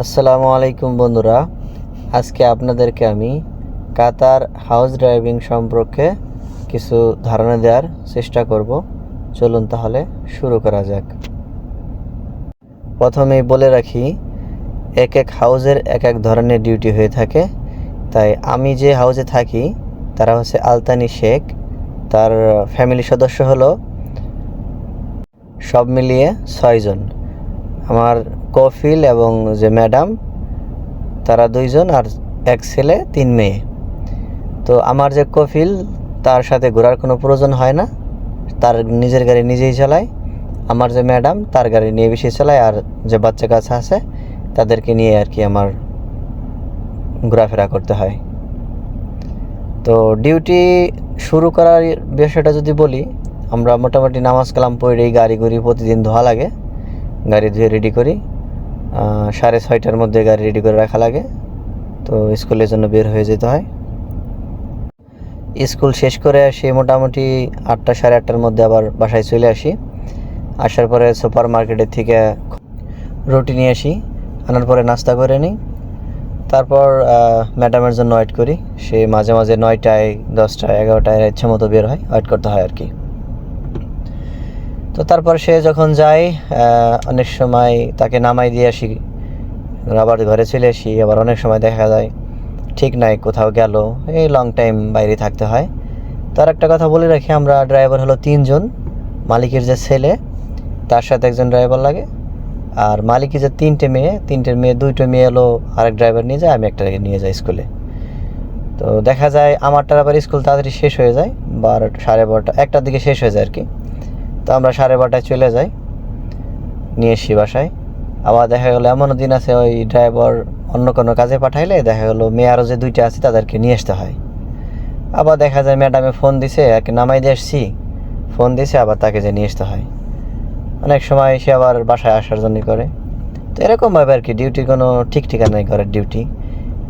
আসসালামু আলাইকুম বন্ধুরা। আজকে আপনাদেরকে আমি কাতার হাউস ড্রাইভিং সম্পর্কে কিছু ধারণা দেওয়ার চেষ্টা করব। চলুন তাহলে শুরু করা যাক। প্রথমেই বলে রাখি, এক এক হাউজের এক এক ধরনের ডিউটি হয়ে থাকে। তাই আমি যে হাউজে থাকি, তারা হচ্ছে আলতানি শেখ। তার ফ্যামিলি সদস্য হলো সব মিলিয়ে ছয়জন। আমার কফিল এবং যে ম্যাডাম, তারা দুইজন আর এক ছেলে, তিন মেয়ে। তো আমার যে কফিল, তার সাথে ঘোরার কোনো প্রয়োজন হয় না। তার নিজের গাড়ি নিজেই চালায়। আমার যে ম্যাডাম, তার গাড়ি নিয়ে বেশি চালায় আর যে বাচ্চা কাছে আছে, তাদেরকে নিয়ে আর কি আমার ঘোরাফেরা করতে হয়। তো ডিউটি শুরু করার বিষয়টা যদি বলি, আমরা মোটামুটি নামাজ কালাম পড়েই গাড়ি গুড়ি প্রতিদিন ধোয়া লাগে। গাড়ি ধুয়ে রেডি করি। সাড়ে ছয়টার মধ্যে গাড়ি রেডি করে রাখা লাগে। তো স্কুলের জন্য বের হয়ে যেতে হয়। স্কুল শেষ করে আসি মোটামুটি আটটা সাড়ে আটটার মধ্যে আবার বাসায় চলে আসি। আসার পরে সুপার মার্কেটের থেকে রুটি নিয়ে আসি। আনার পরে নাস্তা করে নিই। তারপর ম্যাডামের জন্য ওয়েট করি। সে মাঝে মাঝে নয়টায়, দশটায়, এগারোটায় ইচ্ছে মতো বের হয়। ওয়েট করতে হয় আর কি। তো তারপর সে যখন যায় অনেক সময় তাকে নামাই দিয়ে আসি। আবার ঘরে চলে আসি, আবার অনেক সময় দেখা যায়, ঠিক নাই কোথাও গেল, এই লং টাইম বাইরে থাকতে হয়। তার একটা কথা বলে রাখি, আমরা ড্রাইভার হলো তিনজন, মালিকের যে ছেলে, তার সাথে একজন ড্রাইভার লাগে, আর মালিকের যে তিনটে মেয়ে তিনটে মেয়ে, দুইটো মেয়ে এলো আরেক ড্রাইভার নিয়ে যায়, আমি একটা নিয়ে যাই স্কুলে তো দেখা যায়, আমারটার আবার স্কুল তাড়াতাড়ি শেষ হয়ে যায়, বারোটা, সাড়ে বারোটা, একটার দিকে শেষ হয়ে যায় আর কি। তো আমরা সাড়ে বারোটায় চলে যাই, নিয়ে এসি বাসায়। আবার দেখা গেলো এমনও দিন আছে ওই ড্রাইভার অন্য কোনো কাজে পাঠাইলে দেখা গেলো মেয়ে আরও যে দুইটা আছে তাদেরকে নিয়ে আসতে হয়। আবার দেখা যায় ম্যাডামে ফোন দিছে, একে নামাই দিয়ে আসছি ফোন দিছে, আবার তাকে যে নিয়ে আসতে হয়। অনেক সময় সে আবার বাসায় আসার জন্য করে। তো এরকমভাবে আর কি ডিউটি কোনো ঠিক ঠিকানাই করে ডিউটি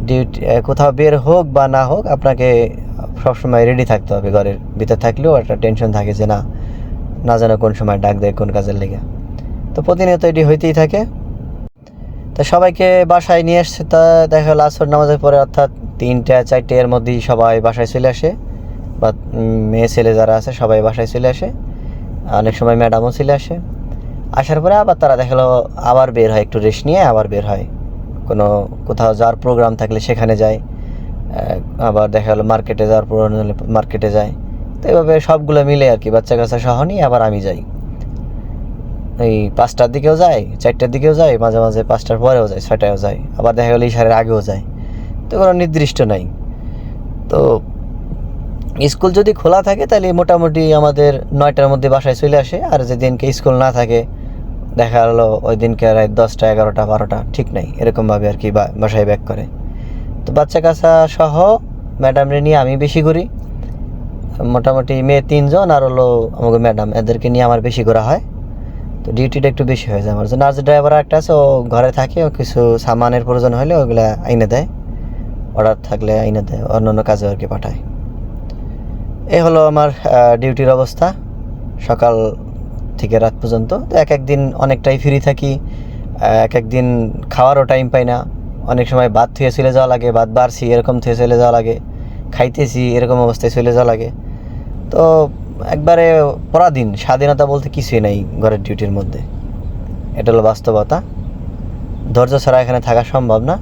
ডিউটি কোথাও বের হোক বা না হোক, আপনাকে সবসময় রেডি থাকতে হবে। ঘরের ভিতরে থাকলেও একটা টেনশন থাকে যে না না জানো কোন সময় ডাক দেয়, কোন কাজের লেগে। তো প্রতিনিয়ত এটি হইতেই থাকে। তো সবাইকে বাসায় নিয়ে আসছে, তা দেখা গেলো আসর নামাজের পরে অর্থাৎ তিনটা, চারটে এর মধ্যেই সবাই বাসায় চলে আসে। বা মেয়ে, ছেলে যারা আছে সবাই বাসায় চলে আসে। অনেক সময় ম্যাডামও চলে আসে। আসার পরে আবার তারা দেখাল আবার বের হয়, একটু রেস্ট নিয়ে আবার বের হয়। কোনো কোথাও যাওয়ার প্রোগ্রাম থাকলে সেখানে যায়। আবার দেখা গেলো মার্কেটে যাওয়ার প্রোগ্রাম মার্কেটে যায়। তো এভাবে সবগুলো মিলে আর কি, বাচ্চা কাচ্চা সহ নিয়ে আবার আমি যাই। এই পাঁচটার দিকেও যাই, চারটার দিকেও যাই, মাঝে মাঝে পাঁচটার পরেও যাই, ছয়টায়ও যাই, আবার দেখা গেলো ইশারের আগেও যাই। তো কোনো নির্দিষ্ট নাই। তো স্কুল যদি খোলা থাকে তাহলে মোটামুটি আমাদের নয়টার মধ্যে বাসায় চলে আসে, আর যেদিনকে স্কুল না থাকে, দেখা গেলো ওই দিনকে রাত দশটা, এগারোটা, বারোটা, ঠিক নাই, এরকমভাবে আর কি বাসায় ব্যাক করে। তো বাচ্চা কাচ্চা সহ ম্যাডামরে নিয়ে আমি বেশি করি মোটামুটি মেয়ে তিনজন আর হলো আমাকে ম্যাডাম। এদেরকে নিয়ে আমার বেশি করা হয়। তো ডিউটিটা একটু বেশি হয়ে যায় আমার জন্য। ড্রাইভার একটা আছে, ও ঘরে থাকে, ও কিছু সামানের প্রয়োজন হলে ওগুলা আইনে দেয়। অর্ডার থাকলে আইনে দেয়, অন্য অন্য কাজে আর কি পাঠায়। এই হলো আমার ডিউটির অবস্থা। সকাল থেকে রাত পর্যন্ত। তো এক এক দিন অনেকটাই ফ্রি থাকি। এক এক দিন খাওয়ারও টাইম পাই না। অনেক সময় ভাত থুয়ে চলে যাওয়া লাগে, ভাত বাড়ছি, এরকম থুয়ে চলে যাওয়া লাগে। খাইতেছি, এরকম অবস্থায় চলে যাওয়া লাগে। তো একবারে পরাধীন, স্বাধীনতা বলতে কিছুই নাই ঘরের ডিউটির মধ্যে। এটা হলো বাস্তবতা। ধৈর্য ছাড়া এখানে থাকা সম্ভব না।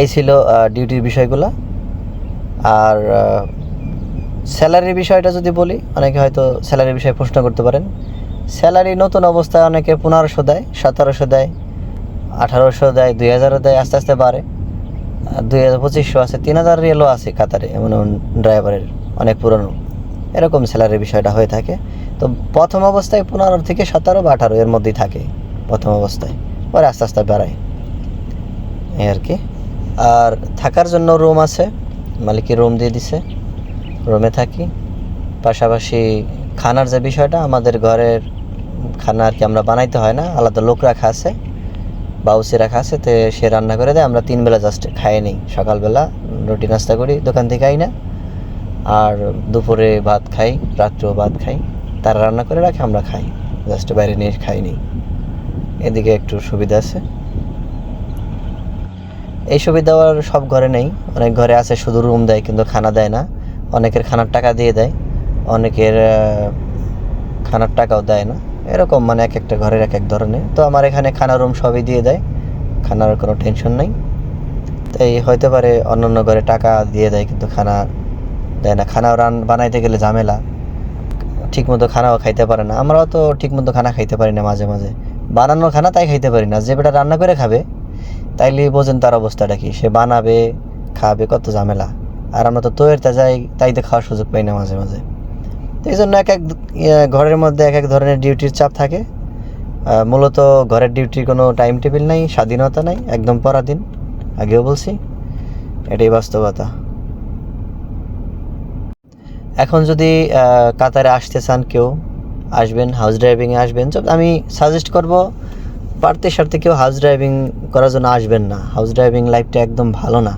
এই ছিল ডিউটির বিষয়গুলো। আর স্যালারির বিষয়টা যদি বলি, অনেকে হয়তো স্যালারির বিষয়ে প্রশ্ন করতে পারেন। স্যালারি নতুন অবস্থায় অনেকে পনেরোশো দেয়, সতেরোশো দেয়, আঠারোশো দেয়, দুই হাজারও দেয়, আস্তে আস্তে বাড়ে। দুই হাজার পঁচিশশো আছে, তিন হাজার রিয়েলও আছে কাতারে, এমন ড্রাইভারের, অনেক পুরনো। এরকম স্যালারির বিষয়টা হয়ে থাকে। তো প্রথম অবস্থায় পনেরো থেকে সতেরো বা আঠারো এর মধ্যেই থাকে প্রথম অবস্থায়। পরে আস্তে আস্তে বাড়ায়। এই আর কি। আর থাকার জন্য রুম আছে, মালিকের রুম দিয়ে দিছে। রুমে থাকি। পাশাপাশি খানার যে বিষয়টা, আমাদের ঘরের খানা আর কি আমরা বানাইতে হয় না, আলাদা লোক রাখা আছে। বাউসি রাখা আছে, তো সে রান্না করে দেয়। আমরা তিনবেলা জাস্ট খাই নিই। সকালবেলা রুটি নাস্তা করি, দোকান থেকে আই না। আর দুপুরে ভাত খাই, রাত্রেও ভাত খাই। তারা রান্না করে রাখে, আমরা খাই। জাস্ট বাইরে নিয়ে খাই নিই। এদিকে একটু সুবিধা আছে। এই সুবিধা আর সব ঘরে নেই। অনেক ঘরে আছে, শুধু রুম দেয়, কিন্তু খানা দেয় না। অনেকের খানার টাকা দিয়ে দেয়। অনেকের খানার টাকাও দেয় না। এরকম মানে এক একটা ঘরের এক এক ধরনের। তো আমার এখানে খানা রুম সবই দিয়ে দেয়, খানার কোনো টেনশন নেই। তাই হইতে পারে অন্য অন্য ঘরে টাকা দিয়ে দেয়, কিন্তু খানা দেয় না। খানা রান, বানাইতে গেলে ঝামেলা। ঠিকমতো খানাও খাইতে পারে না। আমরাও তো ঠিকমতো খানা খাইতে পারি না মাঝে মাঝে। বানানোর খানা তাই খাইতে পারি না। যে বেটা রান্না করে খাবে, তাইলে বোঝেন তার অবস্থাটা কি। সে বানাবে, খাবে, কত ঝামেলা। আর আমরা তো তৈরিতে যাই তাইতে খাওয়ার সুযোগ পাই না মাঝে মাঝে। তো এই জন্য এক এক ঘরের মধ্যে এক এক ধরনের ডিউটির চাপ থাকে। মূলত ঘরের ডিউটির কোনো টাইম টেবিল নাই, স্বাধীনতা নাই, একদম পরাধীন, আগেও বলছি, এটাই বাস্তবতা। এখন যদি কাতারে আসতে চান কেউ, আসবেন হাউস ড্রাইভিংয়ে আসবেন আমি সাজেস্ট করব, পারতে সারতে কেউ হাউস ড্রাইভিং করার জন্য আসবেন না। হাউস ড্রাইভিং লাইফটা একদম ভালো না।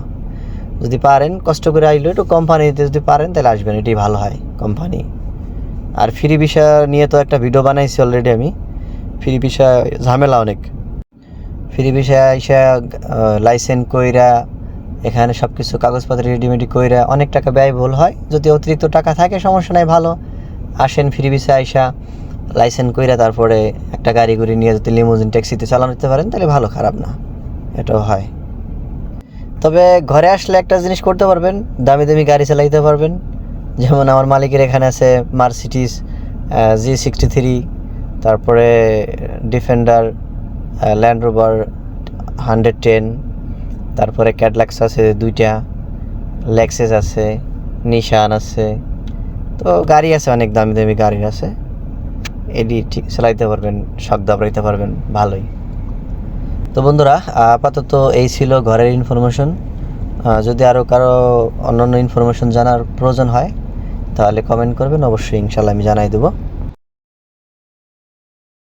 যদি পারেন, কষ্ট করে আইলো একটু কোম্পানিতে যদি পারেন, তাহলে আসবেন, এটাই ভালো হয় কোম্পানি আর ফ্রি ভিসা নিয়ে তো একটা ভিডিও বানাইছি অলরেডি আমি। ফ্রি ভিসা ঝামেলা অনেক। ফ্রি ভিসা আইসা লাইসেন্স কইরা, এখানে সব কিছু কাগজপত্র রেডিমেডি কইরা অনেক টাকা ব্যয়বহুল হয়। যদি অতিরিক্ত টাকা থাকে সমস্যা নাই, ভালো। আসেন ফ্রি ভিসা আইসা লাইসেন্স কইরা তারপরে একটা গাড়ি গুড়ি নিয়ে যদি লিমোজিন ট্যাক্সিতে চালানো দিতে পারেন, তাহলে ভালো, খারাপ না। এটাও হয়। তবে ঘরে আসলে একটা জিনিস করতে পারবেন, দামি দামি গাড়ি চালাইতে পারবেন। যেমন আমার মালিকের এখানে আছে মার্সিডিস জি সিক্সটি থ্রি তারপরে Defender Land Rover hundred ten তারপরে ক্যাডলাক্স আছে দুইটা লেক্সেস আছে নিশান আছে। তো গাড়ি আছে, অনেক দামি দামি গাড়ি আছে। এডি ঠিক চালাইতে পারবেন, শখ দাবড়াইতে পারবেন, ভালোই। তো বন্ধুরা, আপাতত এই ছিল ঘরের ইনফরমেশন যদি আরও কারও অন্যান্য ইনফরমেশন জানার প্রয়োজন হয় তাহলে কমেন্ট করবেন অবশ্যই ইনশাল্লাহ আমি জানাই দেবো।